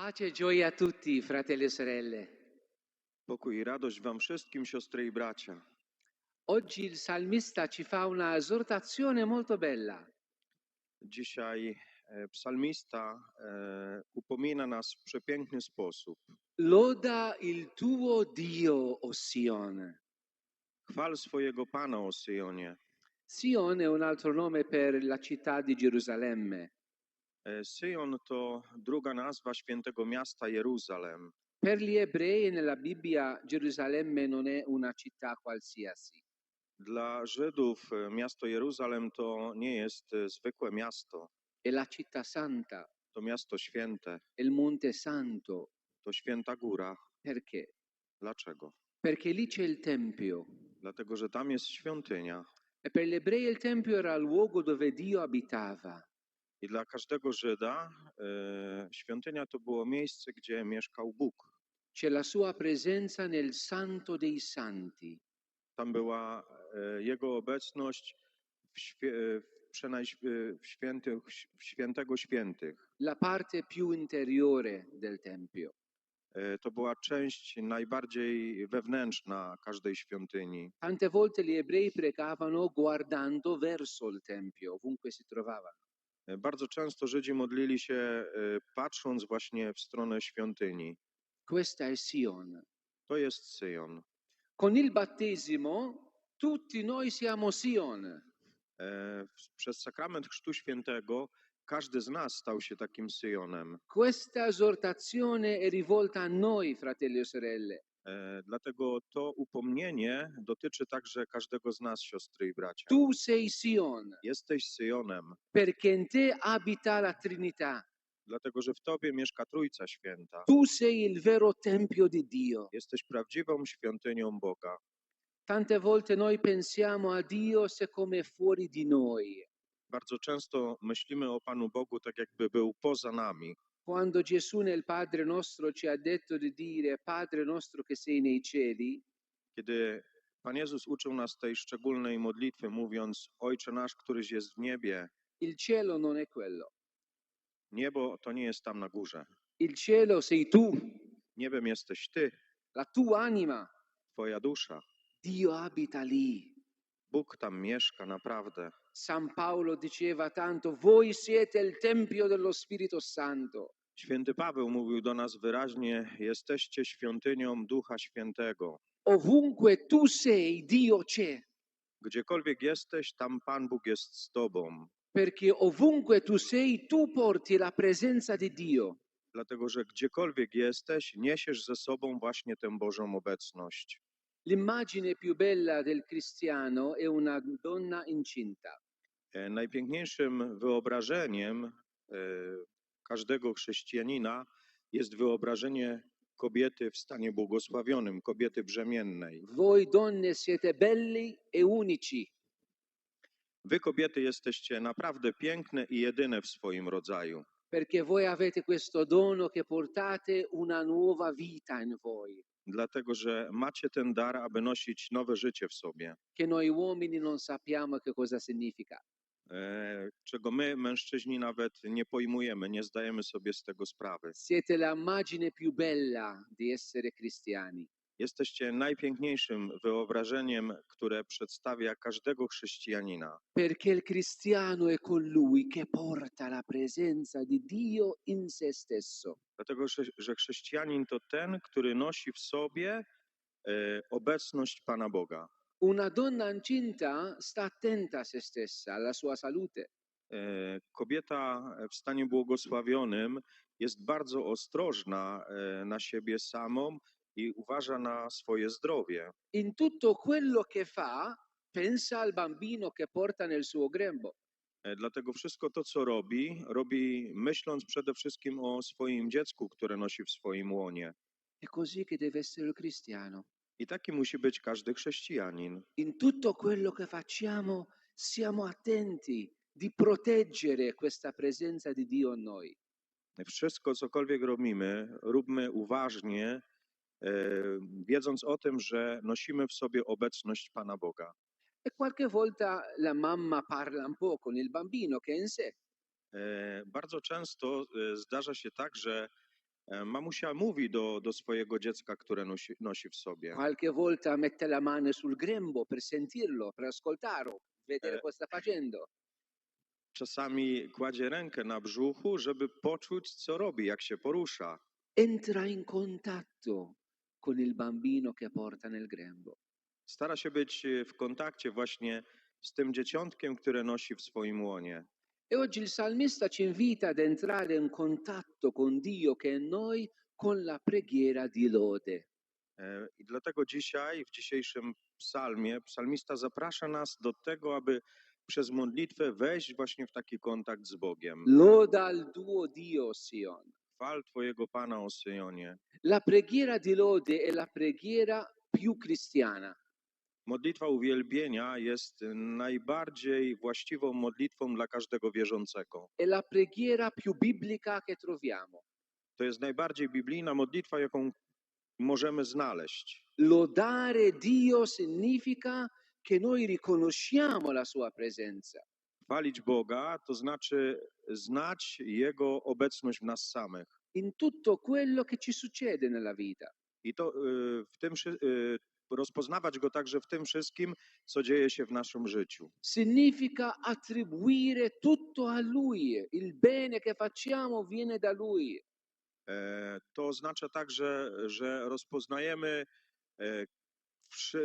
Pace e gioia a tutti, fratelli e sorelle. Pokój i radość wam wszystkim, siostry i bracia. Oggi il salmista ci fa una esortazione molto bella. Dzisiaj e, psalmista e, upomina nas w przepiękny sposób. Loda il tuo Dio, o Sion. Chwal swojego Pana o Syjonie. Sion è un altro nome per la città di Gerusalemme. E, Syjon to druga nazwa świętego miasta Jeruzalem. Per gli ebrei nella Bibbia Gerusalemme non è una città qualsiasi. Dla Żydów e, miasto Jeruzalem to nie jest e, zwykłe miasto. È la città santa, To miasto święte, è il Monte Santo. to święta góra. Perché? Dlaczego? Perché lì c'è il Tempio. Dlatego, że tam jest świątynia. E per gli ebrei il Tempio era il luogo dove Dio abitava. I dla każdego Żyda e, świątynia to było miejsce, gdzie mieszkał Bóg. C'è la sua presenza nel Santo dei Santi. Tam była e, Jego obecność w, świe, e, w, świętych, w świętego świętych. la parte più interiore del Tempio. To była część najbardziej wewnętrzna każdej świątyni. Tante volte gli ebrei pregavano guardando verso il Tempio, ovunque si trovavano. E, Bardzo często Żydzi modlili się e, patrząc właśnie w stronę świątyni. Questa è Sion. To jest Syjon. Con il battesimo tutti noi siamo Sion. E, Przez sakrament Chrztu Świętego każdy z nas stał się takim Syjonem. Questa esortazione è rivolta a noi, fratelli e sorelle, Dlatego to upomnienie dotyczy także każdego z nas, siostry i bracia. tu sei Sion, Jesteś Syjonem, perché in te abita la Trinità. dlatego że w Tobie mieszka Trójca Święta. Tu sei il vero Tempio di Dio. Jesteś prawdziwą świątynią Boga. Tante volte noi pensiamo a Dio se come fuori di noi. Bardzo często myślimy o Panu Bogu tak, jakby był poza nami. Quando Gesù nel Padre nostro ci ha detto di dire Padre nostro che sei nei cieli, Kiedy Pan Jezus uczył nas tej szczególnej modlitwy, mówiąc: Ojcze nasz, któryś jest w niebie, il cielo non è quello. niebo to nie jest tam na górze. Il cielo sei tu, Niebem jesteś Ty, la tua anima. Twoja dusza. Dio abita lì. Bóg tam mieszka naprawdę. San Paolo diceva tanto, voi siete il Tempio dello Spirito Santo. Święty Paweł mówił do nas wyraźnie: Jesteście świątynią Ducha Świętego. Ovunque tu sei, Dio c'è, Gdziekolwiek jesteś, tam Pan Bóg jest z Tobą. perché ovunque tu sei, tu porti la presenza di Dio. Dlatego, że gdziekolwiek jesteś, niesiesz ze sobą właśnie tę Bożą obecność. L'immagine più bella del cristiano è una donna incinta. E, Najpiękniejszym wyobrażeniem e, każdego chrześcijanina jest wyobrażenie kobiety w stanie błogosławionym, kobiety brzemiennej. Voi donne siete belli e unici, Wy, kobiety, jesteście naprawdę piękne i jedyne w swoim rodzaju, perché voi avete questo dono che portate una nuova vita in voi, dlatego że macie ten dar, aby nosić nowe życie w sobie, che noi uomini non sappiamo che cosa significa. E, czego my, mężczyźni, nawet nie pojmujemy, nie zdajemy sobie z tego sprawy. Siete l'immagine più bella di essere cristiani. Jesteście najpiękniejszym wyobrażeniem, które przedstawia każdego chrześcijanina. Perché il cristiano è colui che porta la presenza di Dio in se stesso. Dlatego, że, że chrześcijanin to ten, który nosi w sobie e, obecność Pana Boga. Una donna incinta sta attenta a se stessa, alla sua salute. E, kobieta w stanie błogosławionym jest bardzo ostrożna e, na siebie samą i uważa na swoje zdrowie. In tutto quello che fa, pensa al bambino che porta nel suo grembo. E, Dlatego wszystko to, co robi, robi myśląc przede wszystkim o swoim dziecku, które nosi w swoim łonie. È così che deve essere il cristiano. I taki musi być każdy chrześcijanin. In tutto quello che facciamo, siamo attenti di proteggere questa presenza di Dio in noi. Wszystko, cokolwiek robimy, róbmy uważnie, e, wiedząc o tym, że nosimy w sobie obecność Pana Boga. E qualche volta la mamma parla un po' con il bambino che è in sé. E, Bardzo często e, zdarza się tak, że Mamusia mówi do, do swojego dziecka, które nosi, nosi w sobie. Qualche volta mette la mano sul grembo per sentirlo, per ascoltarlo, vedere Eh. cosa sta facendo. Czasami kładzie rękę na brzuchu, żeby poczuć, co robi, jak się porusza. Entra in contatto con il bambino che porta nel grembo. Stara się być e, w kontakcie właśnie z tym dzieciątkiem, które nosi w swoim łonie. E oggi il salmista ci invita ad entrare in contatto con Dio che è in noi con la preghiera di lode. E, I dlatego dzisiaj, w dzisiejszym psalmie, psalmista zaprasza nas do tego, aby przez modlitwę wejść właśnie w taki kontakt z Bogiem. Loda al tuo Dio, Sion. Chwal Twojego Pana o Syjonie. La preghiera di lode è la preghiera più cristiana. Modlitwa uwielbienia jest najbardziej właściwą modlitwą dla każdego wierzącego. È la preghiera più biblica che troviamo. To jest najbardziej biblijna modlitwa, jaką możemy znaleźć. Lodare Dio significa che noi riconosciamo la sua presenza. Chwalić Boga to znaczy znać Jego obecność w nas samych. in tutto quello che ci succede nella vita. I to y, w tym y, rozpoznawać Go także w tym wszystkim, co dzieje się w naszym życiu. Significa attribuire tutto a Lui, il bene che facciamo viene da Lui. E, To oznacza także, że rozpoznajemy e,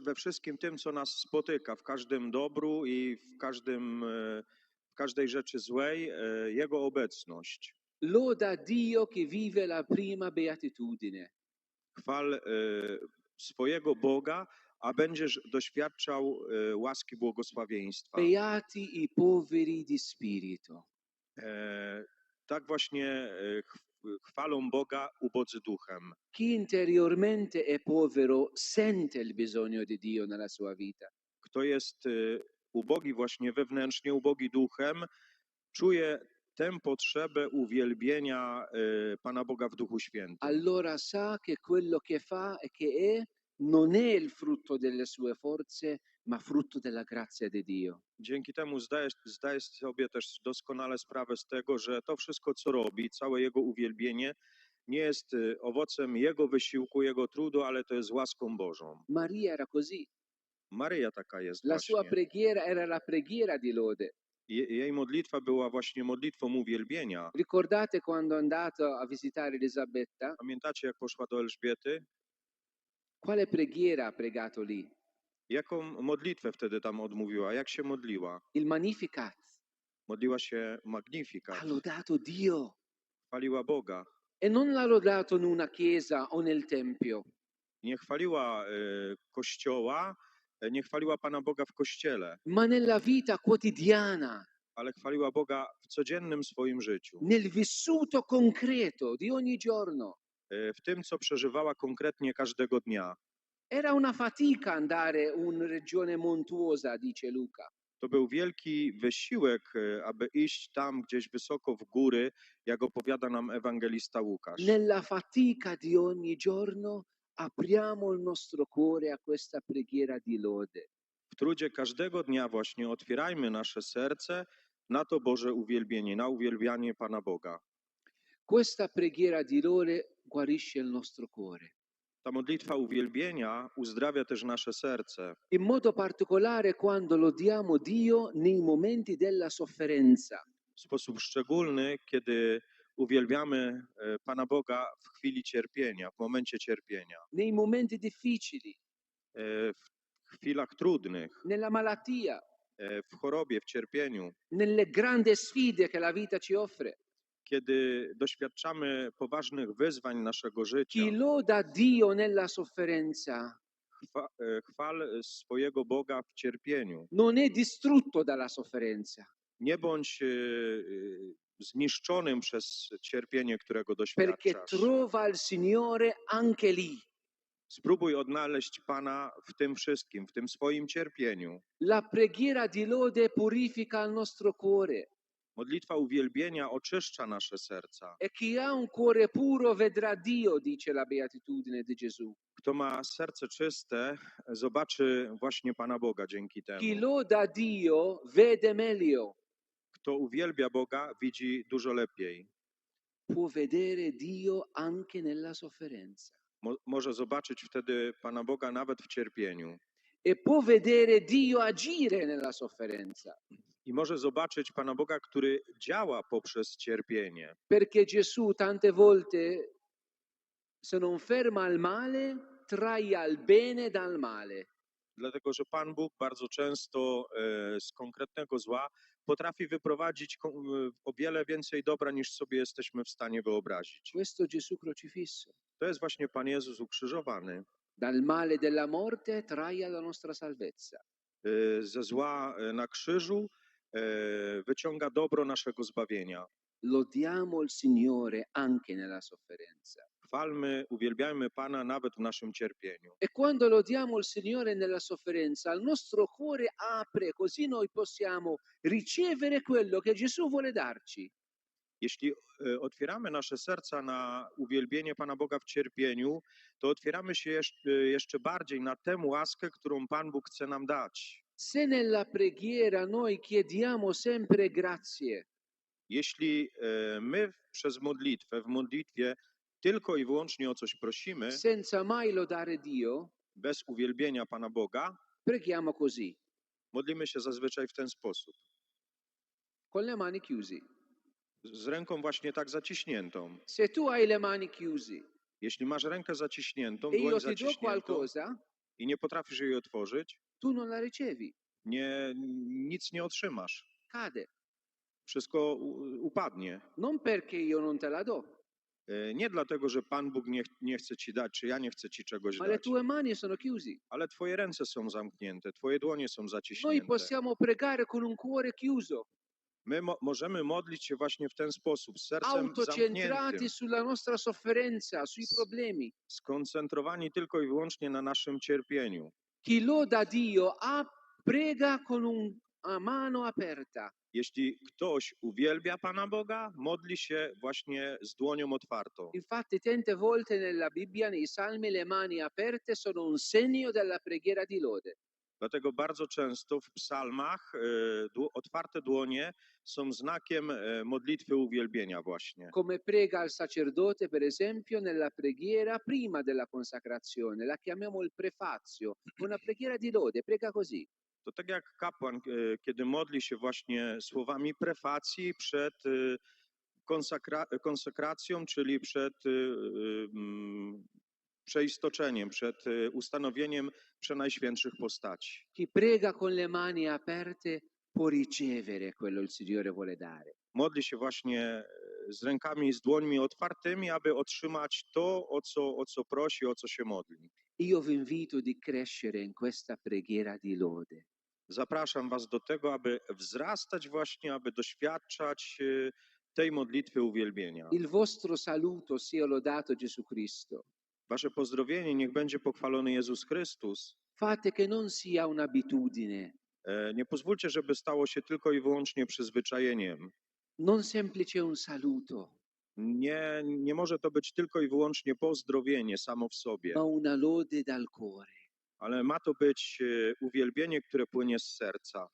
we wszystkim tym, co nas spotyka, w każdym dobru i w, każdym, e, w każdej rzeczy złej, Jego obecność. Loda Dio che vive la prima beatitudine. Chwal swojego Boga, a będziesz doświadczał e, łaski błogosławieństwa. Beati i poveri di spirito. E, Tak właśnie e, ch- chwalą Boga ubodzy duchem. Chi interiormente è povero sente il bisogno di Dio nella sua vita. Kto jest e, ubogi właśnie wewnętrznie, ubogi duchem, czuje tę potrzebę uwielbienia e, Pana Boga w Duchu Świętym. Allora sa che quello che fa e che è non è il frutto delle sue forze, ma frutto della grazia di Dio. Dzięki temu zdaje, zdaje sobie też doskonale sprawę z tego, że to wszystko, co robi, całe jego uwielbienie, nie jest e, owocem jego wysiłku, jego trudu, ale to jest łaską Bożą. Maria era così. Maryja taka jest La sua właśnie. preghiera era la preghiera di lode. Je- Jej modlitwa była właśnie modlitwą uwielbienia. Ricordate quando è andato a visitare Elisabetta? Pamiętacie, jak poszła do Elżbiety? Quale preghiera ha pregato lì? Jaką modlitwę wtedy tam odmówiła? Jak się modliła? Il Magnificat. Modliła się Magnificat, Ha lodato Dio. chwaliła Boga. E non l'ha lodato in una chiesa o nel tempio, Nie chwaliła e, Kościoła, nie chwaliła Pana Boga w Kościele, ma nella vita quotidiana, ale chwaliła Boga w codziennym swoim życiu. nel vissuto concreto di ogni giorno. e, w tym, co przeżywała konkretnie każdego dnia. Era una fatica andare in regione montuosa, dice Luca. To był wielki wysiłek, e, aby iść tam gdzieś wysoko w góry, jak opowiada nam ewangelista Łukasz. Nella fatica di ogni giorno apriamo il nostro cuore a questa preghiera di lode. W trudzie każdego dnia właśnie otwierajmy nasze serce na to Boże uwielbienie, na uwielbianie Pana Boga. Questa preghiera di lode guarisce il nostro cuore. Ta modlitwa uwielbienia uzdrawia też nasze serce, In modo particolare quando lodiamo Dio nei momenti della sofferenza. w sposób szczególny, kiedy uwielbiamy e, Pana Boga w chwili cierpienia, w momencie cierpienia, nei momenti difficili, e, w chwilach trudnych, nella malattia, e, w chorobie, w cierpieniu, nelle grandi sfide che la vita ci offre. kiedy doświadczamy poważnych wyzwań naszego życia. Chi loda Dio nella sofferenza. Chwa, chwal swojego Boga w cierpieniu. non è distrutto dalla sofferenza, Nie bądź zniszczonym przez cierpienie, którego perché doświadczasz. trova il Signore anche lì. Spróbuj odnaleźć Pana w tym wszystkim, w tym swoim cierpieniu. La preghiera di lode purifica il nostro cuore Modlitwa uwielbienia oczyszcza nasze serca. e chi ha un cuore puro vedrà Dio, dice la beatitudine di Gesù. Kto ma serce czyste, zobaczy właśnie Pana Boga dzięki Chi temu. loda Dio vede meglio. Kto uwielbia Boga, widzi dużo lepiej. può vedere Dio anche nella sofferenza Mo, może zobaczyć wtedy Pana Boga nawet w cierpieniu e può vedere Dio agire nella sofferenza, i może zobaczyć Pana Boga, który działa poprzez cierpienie. perché Gesù tante volte, se non ferma il male, trae il bene dal male. Dlatego, że Pan Bóg bardzo często e, z konkretnego zła potrafi wyprowadzić e, o wiele więcej dobra, niż sobie jesteśmy w stanie wyobrazić. To jest właśnie Pan Jezus ukrzyżowany. Dal male della morte trae la nostra salvezza. E, Ze zła na krzyżu wyciąga dobro naszego zbawienia. Lodiamo il Signore anche nella sofferenza. Chwalmy, uwielbiajmy Pana nawet w naszym cierpieniu. E quando lodiamo il Signore nella sofferenza, il nostro cuore apre, così noi possiamo ricevere quello che Gesù vuole darci. Jeśli e, otwieramy nasze serca na uwielbienie Pana Boga w cierpieniu, to otwieramy się jeszcze, jeszcze bardziej na tę łaskę, którą Pan Bóg chce nam dać. Se nella preghiera noi chiediamo sempre grazie, Jeśli e, my przez modlitwę, w modlitwie tylko i wyłącznie o coś prosimy, senza mai lodare Dio, bez uwielbienia Pana Boga, preghiamo così, modlimy się zazwyczaj w ten sposób. con le mani chiuse. Z ręką właśnie tak zaciśniętą. Se tu hai le mani chiuse Jeśli masz rękę zaciśniętą, e io dłoń ti do zaciśniętą qualcosa, i nie potrafisz jej otworzyć, tu non la ricevi, nie, nic nie otrzymasz. cade. Wszystko upadnie. Non perché io non te la do, E, Nie dlatego, że Pan Bóg nie, nie chce ci dać, czy ja nie chcę ci czegoś ma le dać, tue mani sono chiuse. ale twoje ręce są zamknięte, twoje dłonie są Noi zaciśnięte. possiamo pregare con un cuore chiuso, My mo- możemy modlić się właśnie w ten sposób, z sercem zamkniętym, sulla nostra sofferenza, sui problemi. skoncentrowani tylko i wyłącznie na naszym cierpieniu. Chi loda Dio a, prega con un- una mano aperta. Jeśli ktoś uwielbia Pana Boga, modli się właśnie z dłonią otwartą. Infatti, tante volte nella Bibbia, nei salmi, le mani aperte sono un segno della preghiera di lode. Dlatego bardzo często w psalmach e, otwarte dłonie są znakiem e, modlitwy uwielbienia właśnie. Come prega il sacerdote, per esempio, nella preghiera prima della consacrazione. La chiamiamo il prefazio, una preghiera di lode, prega così. To tak jak kapłan, e, kiedy modli się właśnie słowami prefacji przed e, konsakra konsekracją, czyli przed e, mm, przeistoczeniem, przed ustanowieniem przenajświętszych postaci. Chi prega con le mani aperte può ricevere quello il Signore vuole dare. Modli się właśnie z rękami i z dłońmi otwartymi, aby otrzymać to, o co, o co prosi, o co się modli. Io vi invito di crescere in questa preghiera di lode. Zapraszam Was do tego, aby wzrastać właśnie, aby doświadczać e, tej modlitwy uwielbienia. Il vostro saluto sia lodato Gesù Cristo. Wasze pozdrowienie niech będzie pochwalony Jezus Chrystus. Fate che non sia un'abitudine, E, Nie pozwólcie, żeby stało się tylko i wyłącznie przyzwyczajeniem. non semplice un saluto, Nie, nie może to być tylko i wyłącznie pozdrowienie samo w sobie, ma una lode dal cuore. Ale ma to być e, uwielbienie, które płynie z serca.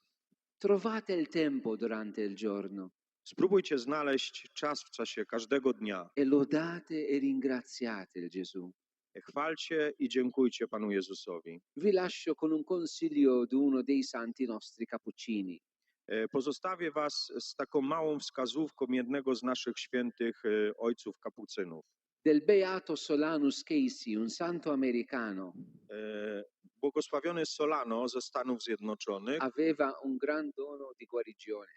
Trovate il tempo durante il giorno Spróbujcie znaleźć czas w czasie każdego dnia. e lodate e ringraziate il Gesù. Chwalcie i dziękujcie Panu Jezusowi. Vi lascio con un consiglio di uno dei santi nostri cappuccini. E, Pozostawię Was z taką małą wskazówką jednego z naszych świętych e, ojców kapucynów. Del beato Solanus Casey, un santo americano, E, Błogosławiony Solano ze Stanów Zjednoczonych aveva un gran dono di guarigione.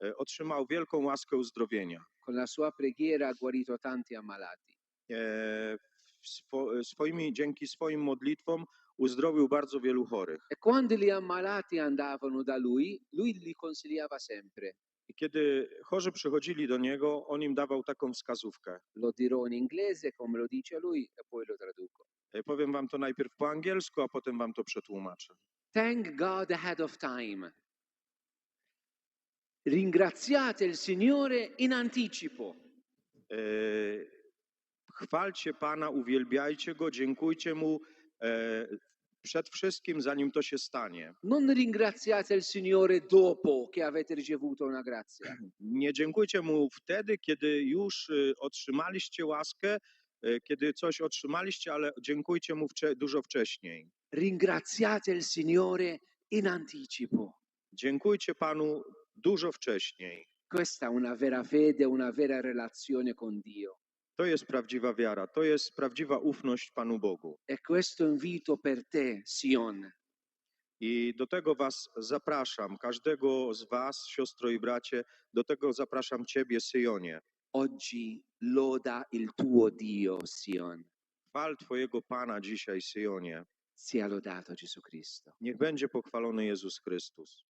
e, otrzymał wielką łaskę uzdrowienia. Con la sua preghiera ha guarito tanti ammalati. E, swo, swoimi, dzięki swoim modlitwom uzdrowił bardzo wielu chorych. E quando gli ammalati andavano da lui, lui li consigliava sempre. I kiedy chorzy przychodzili do niego, on im dawał taką wskazówkę. Lo dirò in inglese come lo dice lui e poi lo traduco. E, Powiem wam to najpierw po angielsku, a potem wam to przetłumaczę. Thank God ahead of time. Ringraziate il Signore in anticipo. E, Chwalcie Pana, uwielbiajcie Go, dziękujcie Mu e, przed wszystkim, zanim to się stanie. Non ringraziate il Signore dopo che avete ricevuto una grazia. Nie dziękujcie mu wtedy, kiedy już y, otrzymaliście łaskę, y, kiedy coś otrzymaliście, ale dziękujcie mu wcze- dużo wcześniej. Ringraziate il Signore in anticipo. Dziękujcie Panu dużo wcześniej. Questa è una vera fede, una vera relazione con Dio. To jest prawdziwa wiara, to jest prawdziwa ufność Panu Bogu. E questo invito per te, Sion. I do tego Was zapraszam, każdego z Was, siostro i bracie, do tego zapraszam Ciebie, Syjonie. Oggi loda il tuo Dio, Sion. Chwal Twojego Pana dzisiaj, Syjonie. Sia lodato Gesù Cristo. Niech będzie pochwalony Jezus Chrystus.